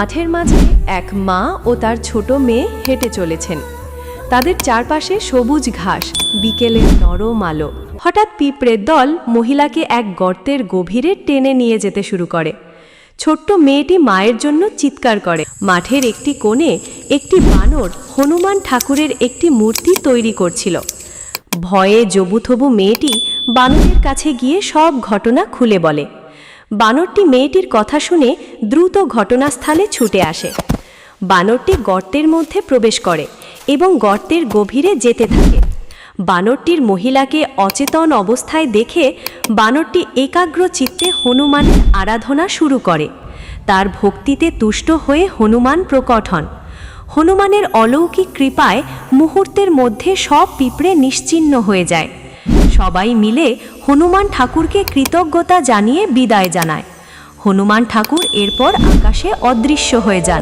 মাঠের মাঝে এক মা ও তার ছোট মেয়ে হেঁটে চলেছেন। তাদের চারপাশে সবুজ ঘাস, বিকেলের নরম আলো। হঠাৎ পিঁপড়ের দল মহিলাকে এক গর্তের গভীরে টেনে নিয়ে যেতে শুরু করে। ছোট্ট মেয়েটি মায়ের জন্য চিৎকার করে। মাঠের একটি কোণে একটি বানর হনুমান ঠাকুরের একটি মূর্তি তৈরি করছিল। ভয়ে জবুথবু মেয়েটি বানরের কাছে গিয়ে সব ঘটনা খুলে বলে। বানরটি মেয়েটির কথা শুনে দ্রুত ঘটনাস্থলে ছুটে আসে। বানরটি গর্তের মধ্যে প্রবেশ করে এবং গর্তের গভীরে যেতে থাকে। বানরটির মহিলাকে অচেতন অবস্থায় দেখে বানরটি একাগ্র চিত্তে হনুমানের আরাধনা শুরু করে। তার ভক্তিতে তুষ্ট হয়ে হনুমান প্রকট হন। হনুমানের অলৌকিক কৃপায় মুহূর্তের মধ্যে সব পিঁপড়ে নিশ্চিহ্ন হয়ে যায়। সবাই মিলে হনুমান ঠাকুরকে কৃতজ্ঞতা জানিয়ে বিদায় জানায়। হনুমান ঠাকুর এরপর আকাশে অদৃশ্য হয়ে যান।